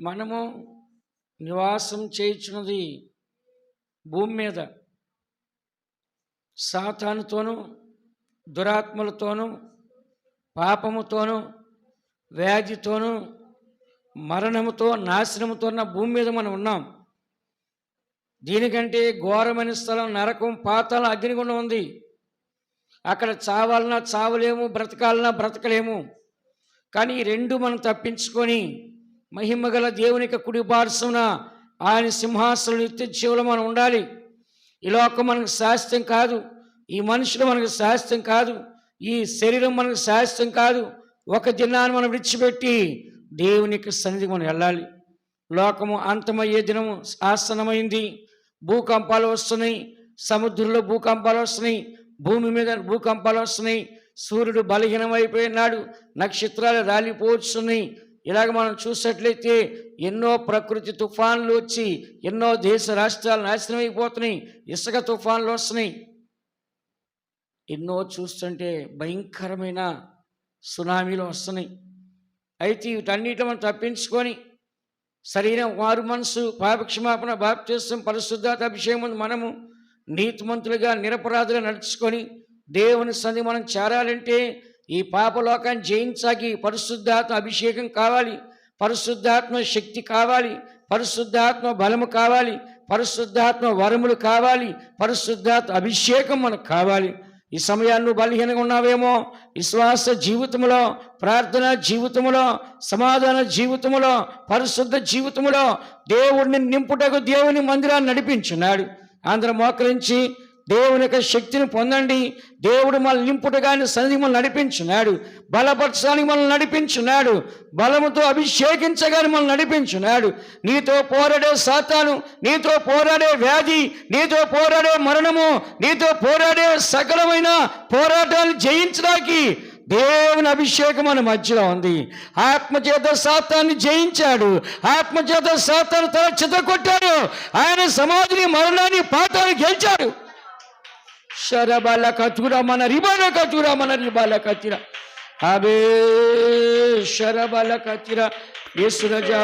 మనము నివాసం చేయించున్నది భూమి మీద. సాతానుతోనూ దురాత్మలతోనూ పాపముతోనూ వ్యాధితోనూ మరణముతో నాశనముతో ఉన్న భూమి మీద మనం ఉన్నాం. దీనికంటే ఘోరమైన స్థలం నరకం పాతాల అగ్నిగుండం ఉంది. అక్కడ చావాలన్నా చావలేము బ్రతకాలన్నా బ్రతకలేము. కానీ ఈ రెండు మనం తప్పించుకొని మహిమగల దేవునికి కుడి పార్శ్వన ఆయన సింహాసనం నిత్య జీవులు మనం ఉండాలి. ఈ లోకం మనకు శాస్త్రం కాదు. ఈ మనుషులు మనకు శాస్త్రం కాదు. ఈ శరీరం మనకు శాస్త్రం కాదు. ఒక దినాన్ని మనం విడిచిపెట్టి దేవునికి సన్నిధికి మనం వెళ్ళాలి. లోకము అంతమయ్యే దినము ఆసనమైంది భూకంపాలు వస్తున్నాయి. సముద్రంలో భూకంపాలు వస్తున్నాయి. భూమి మీద భూకంపాలు వస్తున్నాయి. సూర్యుడు బలహీనమైపోయినాడు. నక్షత్రాలు రాలిపోతున్నాయి. ఇలాగ మనం చూసినట్లయితే ఎన్నో ప్రకృతి తుఫాన్లు వచ్చి ఎన్నో దేశ రాష్ట్రాలు నాశనం అయిపోతున్నాయి ఇసుక తుఫాన్లు వస్తున్నాయి. ఎన్నో చూస్తుంటే భయంకరమైన సునామీలు వస్తున్నాయి. అయితే వీటన్నిటిని మనం తప్పించుకొని శరీరం వారు మనసు పాపక్షమాపణ బాప్తిస్తం పరిశుద్ధాత అభిషేకం మనము నీతిమంతులుగా నిరపరాధులుగా నడుచుకొని దేవుని సంధి మనం చేరాలంటే ఈ పాపలోకాన్ని జయించాకి పరిశుద్ధాత్మ అభిషేకం కావాలి పరిశుద్ధాత్మ శక్తి కావాలి పరిశుద్ధాత్మ బలము కావాలి పరిశుద్ధాత్మ వరములు కావాలి పరిశుద్ధాత్మ అభిషేకం మనకు కావాలి. ఈ సమయాన్ని నువ్వు బలహీనంగా ఉన్నావేమో విశ్వాస జీవితంలో ప్రార్థన జీవితంలో సమాధాన జీవితంలో పరిశుద్ధ జీవితంలో దేవుడిని నింపుటకు దేవుని మందిరాన్ని నడిపించున్నాడు. అందరం మోకరించి దేవుని యొక్క శక్తిని పొందండి. దేవుడు మనల్ని నింపుటగాని సన్నిధి మనల్ని నడిపించున్నాడు. బలపరచడానికి మనల్ని నడిపించున్నాడు. బలముతో అభిషేకించగాని మనల్ని నడిపించున్నాడు. నీతో పోరాడే సాతాను నీతో పోరాడే వ్యాధి నీతో పోరాడే మరణము నీతో పోరాడే సకలమైన పోరాటాలు జయించడానికి దేవుని అభిషేకం మన మధ్యలో ఉంది. ఆత్మచేత శాతాన్ని జయించాడు. ఆత్మచేత శాతాన్ని తల చిత కొట్టాడు ఆయన సమాధిని మరణాన్ని పాతాన్ని గెలిచాడు. శరబల కచుర మన రిబల కచుర మన రిబల కచిర అబే శరబల కచిర యేసు రజా